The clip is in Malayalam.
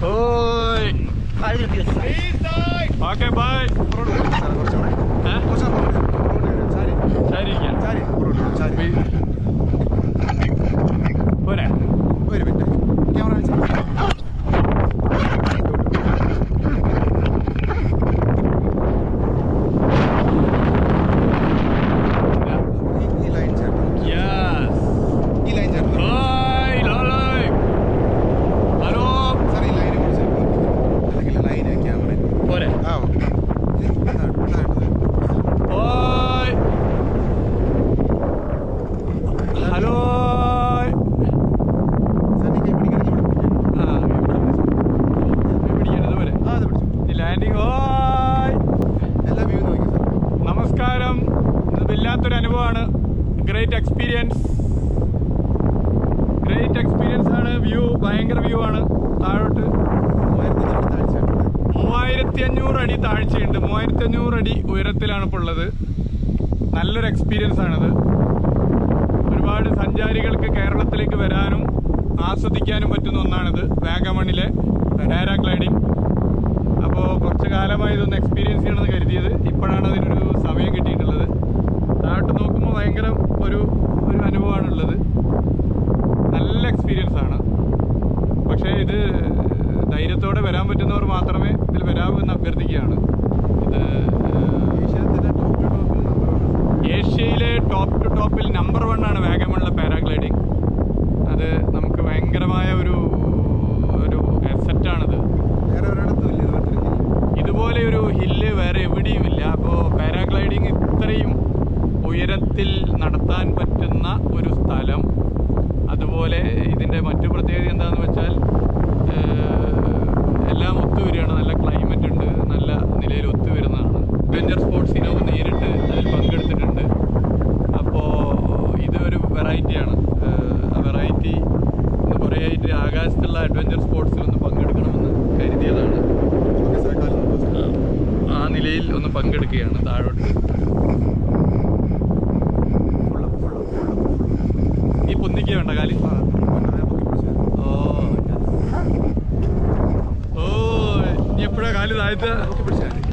ಹೋಯ್ ಓಕೆ ಬಾಯ್ ಸರಿ ಸರಿ ಬರೇ പിടിച്ചു ലാൻഡിങ് നമസ്കാരം അനുഭവമാണ് ഗ്രേറ്റ് എക്സ്പീരിയൻസ് ഗ്രേറ്റ് എക്സ്പീരിയൻസ് ആണ് വ്യൂ ഭയങ്കര വ്യൂ ആണ് താഴോട്ട് മൂവായിരത്തി അടി താഴ്ചയുണ്ട്. മൂവായിരത്തി അഞ്ഞൂറ് അടി ഉയരത്തിലാണ് ഇപ്പോൾ ഉള്ളത്. നല്ലൊരു എക്സ്പീരിയൻസ് ആണിത്. ഒരുപാട് സഞ്ചാരികൾക്ക് കേരളത്തിലേക്ക് വരാനും ആസ്വദിക്കാനും പറ്റുന്ന ഒന്നാണിത്. വാഗമണിലെ പാരാഗ്ലൈഡിങ് അപ്പോൾ കുറച്ച് കാലമായി ഇതൊന്ന് എക്സ്പീരിയൻസ് ചെയ്യണമെന്ന് കരുതിയത്. ഇപ്പോഴാണ് അതിനൊരു സമയം കിട്ടിയിട്ടുള്ളത്. താഴോട്ട് നോക്കുമ്പോൾ ഭയങ്കര ഒരു ഒരു അനുഭവമാണുള്ളത്. നല്ല എക്സ്പീരിയൻസ് ആണ്. പക്ഷേ ഇത് ധൈര്യത്തോടെ വരാൻ പറ്റുന്നവർ മാത്രമേ ഇതിൽ വരാവൂ എന്ന് അഭ്യർത്ഥിക്കുകയാണ് ഇത് ഏഷ്യത്തിലെ ടോപ്പ് ടോപ്പിൽ നമ്പർ ഏഷ്യയിലെ ടോപ്പ് ടു ടോപ്പിൽ നമ്പർ വൺ ആണ് വാഗമണിലെ പാരാഗ്ലൈഡിങ്. അത് നമുക്ക് ഭയങ്കരമായ ഒരു ഒരു ഹില്ല്. ഇതുപോലെ ഒരു ഹില്ല് വേറെ എവിടെയും ഇല്ല. അപ്പോൾ പാരാഗ്ലൈഡിങ് ഇത്രയും ഉയരത്തിൽ നടത്താൻ പറ്റുന്ന ഒരു സ്ഥലം. അതുപോലെ ഇതിന്റെ മറ്റു പ്രത്യേകത എന്താണെന്ന് വെച്ചാൽ എല്ലാം ഒത്തുവരികയാണ്. ഒന്ന് പങ്കെടുക്കുകയാണ് താഴോട്ട്. ഈ പൊന്നിക്ക വേണ്ട കാലി. ഓ ഓ നീ എപ്പോഴാ കാലി താഴ്ത്ത പിടിച്ചാൽ.